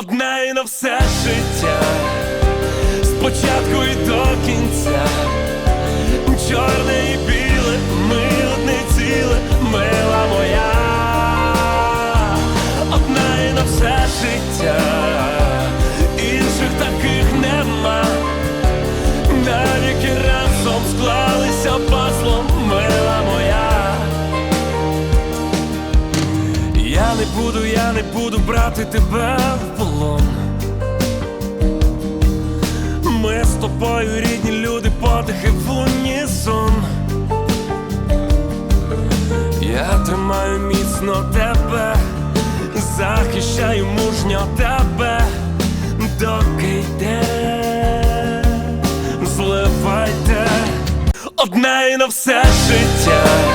одна і на все життя, спочатку і до кінця, Я не буду, я не буду брати тебе в полон. Ми з тобою рідні люди, подихи в унісон. Я тримаю міцно тебе, захищаю мужньо тебе, доки йде, зливайте одна і на все життя